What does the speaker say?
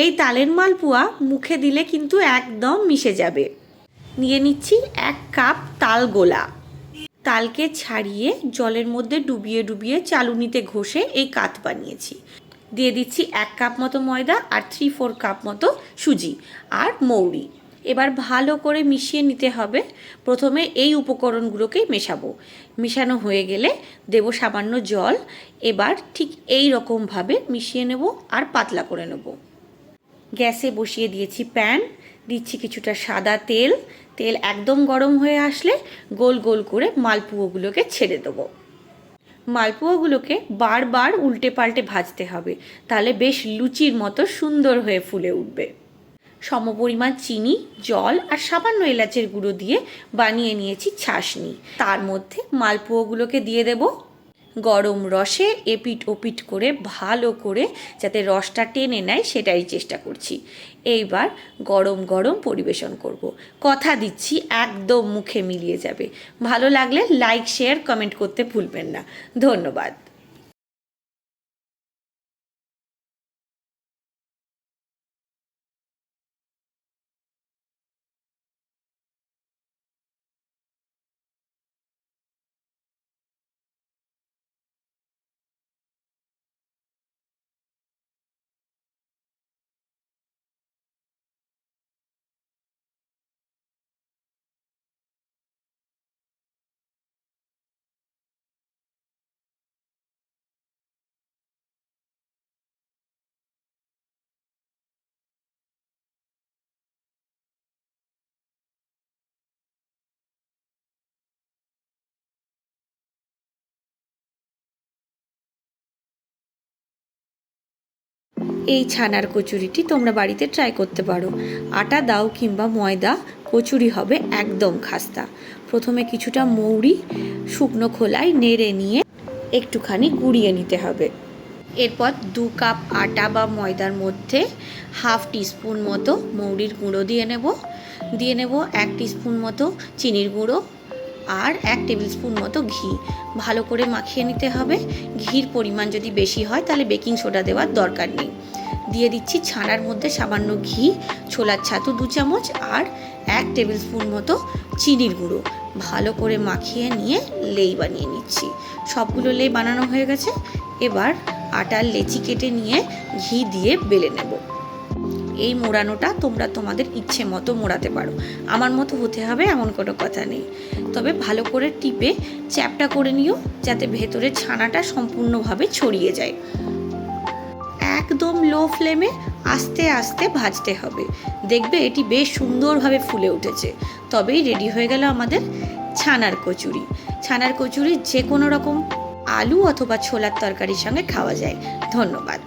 এই তালের মালপোয়া মুখে দিলে কিন্তু একদম মিশে যাবে। নিয়ে নিচ্ছি এক কাপ তাল গোলা। তালকে ছাড়িয়ে জলের মধ্যে ডুবিয়ে ডুবিয়ে চালুনিতে ঘষে এই কাত বানিয়েছি। দিয়ে দিচ্ছি এক কাপ মতো ময়দা আর থ্রি ফোর কাপ মতো সুজি আর মৌরি। এবার ভালো করে মিশিয়ে নিতে হবে। প্রথমে এই উপকরণগুলোকেই মেশাবো। মেশানো হয়ে গেলে দেব সামান্য জল। এবার ঠিক এই রকমভাবে মিশিয়ে নেব আর পাতলা করে নেব। গ্যাসে বসিয়ে দিয়েছি প্যান। দিচ্ছি কিছুটা সাদা তেল। তেল একদম গরম হয়ে আসলে গোল গোল করে মালপুয়োগুলোকে ছেড়ে দেবো। মালপোয়াগুলোকে বারবার উল্টে পাল্টে ভাজতে হবে। তাহলে বেশ লুচির মতো সুন্দর হয়ে ফুলে উঠবে। সমপরিমাণ চিনি, জল আর সামান্য এলাচের গুঁড়ো দিয়ে বানিয়ে নিয়েছি ছাশনি তার মধ্যে মালপোয়াগুলোকে দিয়ে দেব। গরম রসে এপিট ওপিট করে ভালো করে যাতে রসটা টেনে নেয় সেটাই চেষ্টা করছি। এইবার গরম গরম পরিবেশন করব। কথা দিচ্ছি একদম মুখে মিলিয়ে যাবে। ভালো লাগলে লাইক শেয়ার কমেন্ট করতে ভুলবেন না। ধন্যবাদ। এই ছানার কচুরিটি তোমরা বাড়িতে ট্রাই করতে পারো। আটা দাও কিংবা ময়দা, কচুরি হবে একদম খাস্তা। প্রথমে কিছুটা মৌরি, শুকনো খোলায় নেড়ে নিয়ে একটুখানি গুঁড়িয়ে নিতে হবে। এরপর দু কাপ আটা বা ময়দার মধ্যে হাফ টিস্পুন মতো মৌরির গুঁড়ো দিয়ে নেব। দিয়ে নেব এক টিস্পুন মতো চিনির গুঁড়ো আর এক টেবিল স্পুন মতো ঘি। ভালো করে মাখিয়ে নিতে হবে। ঘির পরিমাণ যদি বেশি হয় তাহলে বেকিং সোডা দেওয়ার দরকার নেই। দিয়ে দিচ্ছি ছানার মধ্যে সামান্য ঘি, ছোলার ছাতু দু চামচ আর এক টেবিল স্পুন মতো চিনির গুঁড়ো। ভালো করে মাখিয়ে নিয়ে লেই বানিয়ে নিচ্ছি। সবগুলো লেই বানানো হয়ে গেছে। এবার আটার লেচি কেটে নিয়ে ঘি দিয়ে বেলে নেব। এই মোড়ানোটা তোমরা তোমাদের ইচ্ছে মতো মোড়াতে পারো। আমার মতো হতে হবে এমন কোনো কথা নেই। তবে ভালো করে টিপে চ্যাপটা করে নিও যাতে ভেতরে ছানাটা সম্পূর্ণভাবে ছড়িয়ে যায়। একদম লো ফ্লেমে আস্তে আস্তে ভাজতে হবে। দেখবে এটি বেশ সুন্দরভাবে ফুলে উঠেছে। তবেই রেডি হয়ে গেল আমাদের ছানার কচুরি। ছানার কচুরি যে কোনো রকম আলু অথবা ছোলার তরকারির সঙ্গে খাওয়া যায়। ধন্যবাদ।